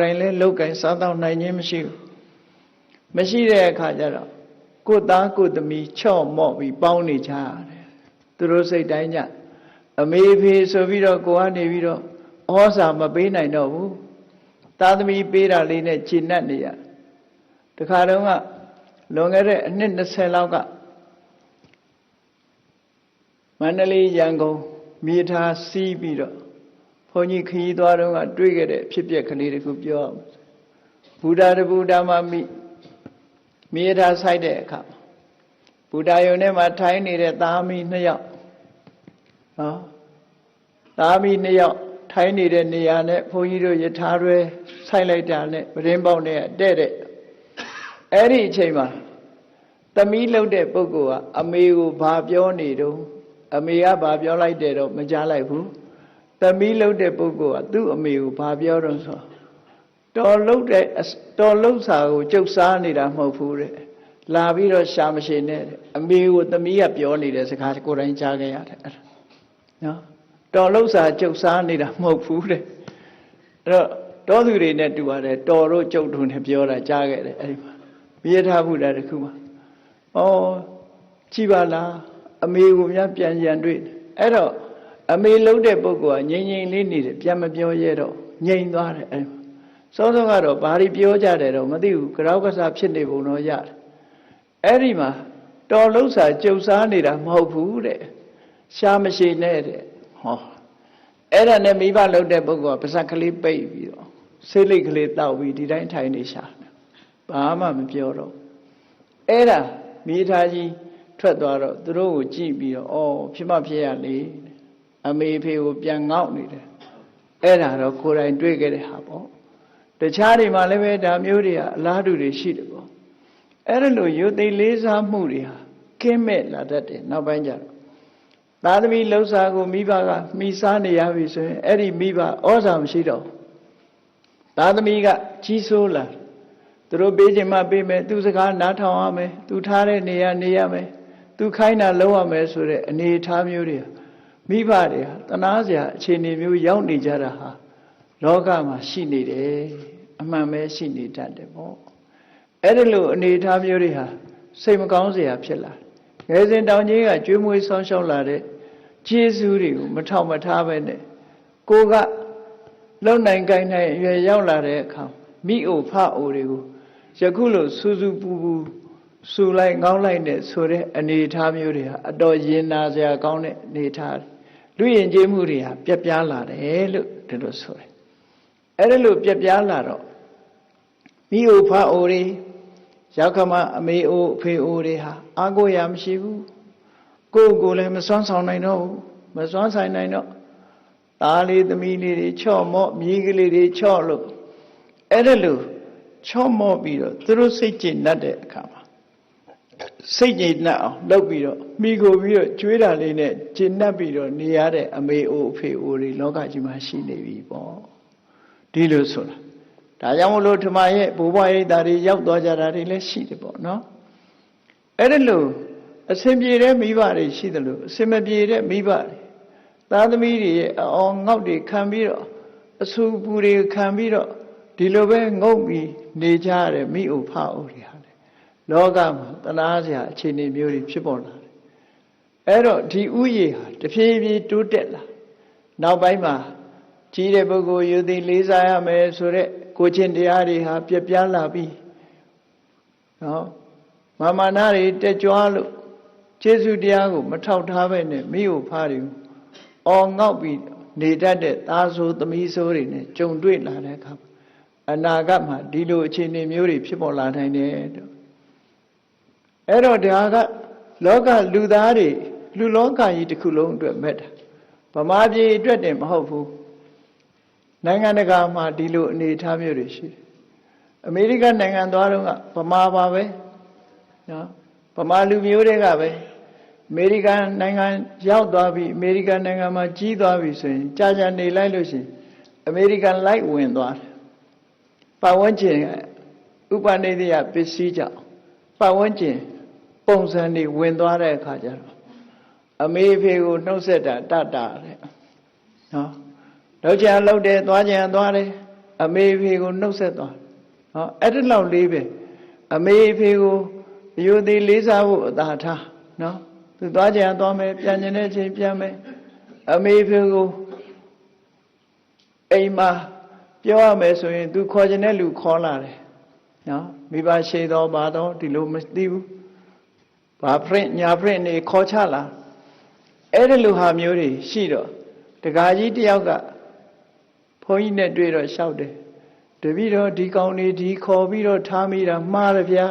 တိုင်းလဲလောက်ကင်စားတော့နိုင်ခြင်းမရှိဘူးမရှိတဲ့အခါကျတော့ကိုယ်သားကိုယ်သမီးချော့မော့ပြီးပေါင်းနေကြရတယ်သူတို့စိတ်တိုင်းညအမေဖေဆိုပြီးတော့ကိုကနေပြီးတော့ဩဇာမပေးနိုင်တော့ဘူးသားသမီးပေးတာလေးနဲ့ဂျင်းတ်နေရတခါတော့ကလွန်ခဲ့တဲ့အနှစ်20လောက်ကမန္တလေးရန်ကုန်မြေထားစီးပြီးတော့ ဘုန်းကြီးခရီးသွားတော့ကတွေ့ခဲ့တဲ့ဖြစ်ပျက်ကလေးတခုပြောအောင်ဘုရားတဗုဒ္ဓမမိမြေထားဆိုင်တဲ့အခါဘုရားယုံထဲမှာထိုင်းနေတဲ့သားမီးနှစ်ယောက်နော်သားမီးနှစ်ယောက်ထိုင်းနေတဲ့နေရာနဲ့ဘုန်းကြီးတို့ယထာရွယ်ဆိုင်လိုက်တာနဲ့ပရင်းပေါက်နဲ့တဲ့တဲ့အဲ့ဒီအချိန်မှာသမီးလှုပ်တဲ့ပုဂ္ဂိုလ်ကအမေကိုဘာပြောနေတော့အမေကဘာပြောလိုက်တယ်တော့မကြားလိုက်ဘူး သမီးလှုပ်တဲ့ပုဂ္ဂိုလ်ကသူ့အမေကိုဘာပြောတော့ဆိုတော်လှုပ်တဲ့တော်လှုပ်စာကိုကြုတ်စားနေတာမဟုတ်ဘူးတဲ့လာပြီးတော့ရှာမရှိနဲ့တဲ့အမေကိုသမီးကပြောနေတဲ့စကားကိုယ်တိုင်ကြားခဲ့ရတယ်အဲ့ဒါနော်တော်လှုပ်စာကြုတ်စားနေတာမဟုတ်ဘူးတဲ့အဲ့တော့တောသူတွေနဲ့တူပါတယ်တော်တို့ကြုတ်တို့နဲ့ပြောတာကြားခဲ့တယ်အဲ့ဒီမှာမြေထားဘူးတာတခုမှာဩကြည်ပါလားအမေကိုများပြန်ရန်တွေ့အဲ့တော့ အမေလုံးတဲ့ပုဂ္ဂိုလ်ကငြိမ်ငြိမ်လေးနေတယ်ပြန်မပြောရဲတော့ငြိမ်သွားတယ်အဲ့စောစောကတော့ဘာတွေပြောကြတယ်တော့မသိဘူးကြောက်ကစားဖြစ်နေပုံတော့ရတယ်အဲ့ဒီမှာတော်လုံးစာကြုတ်စားနေတာမဟုတ်ဘူးတဲ့ရှားမရှိနဲ့တဲ့ဟောအဲ့ဒါနဲ့မိဘလုံးတဲ့ပုဂ္ဂိုလ်ကပါဇက်ကလေးပိတ်ပြီးတော့ဆေးလိတ်ကလေးတောက်ပြီးဒီတိုင်းထိုင်နေရှာဘာမှမပြောတော့အဲ့ဒါမိသားကြီးထွက်သွားတော့သူတို့ကိုကြည့်ပြီးတော့အော်ဖြစ်မဖြစ်ရလေ အမေဖေကိုပြန်ငေါက်နေတယ်အဲ့ဒါတော့ကိုယ်တိုင်တွေ့ခဲ့တဲ့ဟာပေါ့တခြားတွေမှာလည်းပဲဒါမျိုးတွေကအလားတူတွေရှိတယ်ပေါ့အဲ့ဒါလို့ယုတ်သိလေးစားမှုတွေဟာကင်းမဲ့လာတတ်တယ်နောက်ပိုင်းကျတော့သာသမီလှုပ်ရှားကိုမိဘကမိစားနေရပြီဆိုရင်အဲ့ဒီမိဘဩဇာမရှိတော့သာသမီကကြီးစိုးလာသူတို့ပေးခြင်းမပေးမယ်သူစကားနားထောင်ရမယ်သူထားတဲ့နေရာနေရမယ်သူခိုင်းတာလုပ်ရမယ်ဆိုတဲ့အနေအထားမျိုးတွေ မိဘတွေဟာတနာစရာအခြေအနေမျိုးရောက်နေကြတာဟာလောကမှာရှိနေတယ်အမှန်ပဲရှိနေတတ်တယ်ပေါ့အဲ့ဒီလိုအနေအထားမျိုးတွေဟာစိတ်မကောင်းစရာဖြစ်လာငယ်စဉ်တောင်ကြီးကကျွေးမွေးဆောင်းရှောက်လာတဲ့ကျေးဇူးတွေကိုမထောက်မထားပဲနဲ့ကိုကလုံနိုင်ကိုင်းနိုင်အရွယ်ရောက်လာတဲ့အခါမိအိုဖအိုတွေကိုယခုလိုစူးစူးပူပူစူလိုက်ငောင်းလိုက်နဲ့ဆိုတဲ့အနေအထားမျိုးတွေဟာအတော်ရင်နာစရာကောင်းတဲ့အနေအထား လူရင်ကျေးမှုတွေဟာပြက်ပြားလာတယ်လို့ဒီလိုဆိုတယ်အဲ့ဒါလို့ပြက်ပြားလာတော့မိအိုဖအိုတွေရောက်ခမအမေအိုအဖေအိုတွေဟာအာကိုရမရှိဘူးကိုယ်ကိုယ်လည်းမစွမ်းဆောင်နိုင်တော့ဘူးမစွမ်းဆိုင်နိုင်တော့သားလေးသမီးလေးတွေချော့မော့မြေးကလေးတွေချော့လို့အဲ့ဒါလို့ချော့မော့ပြီးတော့သူတို့စိတ်ကျဉ်တတ်တဲ့အခါမှာ စိတ်ကျဉ်တတ်အောင်လုပ်ပြီးတော့မိကိုပြီးတော့ကျွေးတာလေးနဲ့ကျဉ်တတ်ပြီးတော့နေရတဲ့အမေအိုအဖေအိုတွေလောကကြီးမှာရှိနေပြီပေါ့ဒီလိုဆိုတာဒါကြောင့်မလို့ဓမ္မရဲ့ဘိုးဘွားရိပ်သားတွေရောက်သွားကြတာတွေလည်းရှိတယ်ပေါ့နော်အဲ့ဒါလို့အစဉ်ပြေတဲ့မိဘတွေရှိတယ်လို့အစဉ်မပြေတဲ့မိဘတွေသားသမီးတွေရဲ့အောင်ငေါက်တွေခံပြီးတော့အဆူပူတွေခံပြီးတော့ဒီလိုပဲငုံပြီးနေကြရတဲ့မိအိုဖအိုတွေဟာ လေလောကမှာတနာစရာအခြေအနေမျိုးတွေဖြစ်ပေါ်လာတယ်အဲ့တော့ဒီဥယျာဟာတဖြည်းဖြည်းတိုးတက်လာနောက်ပိုင်းမှာကြီးတဲ့ပုဂ္ဂိုလ်ယူသည်လေးစားရမယ်ဆိုတဲ့ကိုချင်းတရားတွေဟာပြပြလာပြီးနော်မာမနာတွေတက်ကြွလို့ကျေးဇူးတရားကိုမထောက်ထားပဲနဲ့မိအိုဖားတွေကိုအော်ငေါက်ပြီးနေတတ်တဲ့သားဆိုးသမီးဆိုးတွေနဲ့ကြုံတွေ့လာတဲ့အခါအနာဂတ်မှာဒီလိုအခြေအနေမျိုးတွေဖြစ်ပေါ်လာနိုင်တယ်တော့ အဲ့တော့ဒါကလောကလူသားတွေလူလောကကြီးတစ်ခုလုံးအတွက်မဲ့တာဗမာပြည်အတွက်တင်မဟုတ်ဘူးနိုင်ငံတကာမှာဒီလိုအနေအထားမျိုးတွေရှိတယ်အမေရိကန်နိုင်ငံသွားတော့ကဗမာပါပဲနော်ဗမာလူမျိုးတွေကပဲအမေရိကန်နိုင်ငံရောက်သွားပြီအမေရိကန်နိုင်ငံမှာကြီးသွားပြီဆိုရင်ကြာကြာနေလိုက်လို့ရှိရင်အမေရိကန်လိုက်ဝင်သွားတယ်ပတ်ဝန်းကျင်ဥပနိဒေယပစ္စည်းကြောင့် ပတ်ဝန်းကျင်ပုံစံတွေဝင်သွားတဲ့အခါကျတော့အမေဖေကိုနှုတ်ဆက်တာတတ်တာတဲ့နော်လောက်ချင်လောက်တယ်သွားချင်သွားတယ်အမေဖေကိုနှုတ်ဆက်သွားဟောအဲ့ဒီလောက်လေးပဲအမေဖေကိုအယုသေးလေးစားဖို့အသာထားနော်သူသွားကြံသွားမယ်ပြန်ကျင်တဲ့အချိန်ပြန်မယ်အမေဖေကိုအိမ်မှာပြောရမယ်ဆိုရင် तू ခေါ်ကျင်တဲ့လူခေါ်လာတယ် နော်မိဘရှိတော်ပါတော့ဒီလိုမသိဘူးဘာဖရင့်ညာဖရင့်နေခေါ်ချလာအဲ့ဒီလိုဟာမျိုးတွေရှိတော့တကာကြီးတယောက်ကဘုန်းကြီးနဲ့တွေ့တော့လျှောက်တယ်တပည့်တော်ဒီကောင်လေးဒီခေါ်ပြီးတော့ထားမိတာမှားတယ်ဗျာ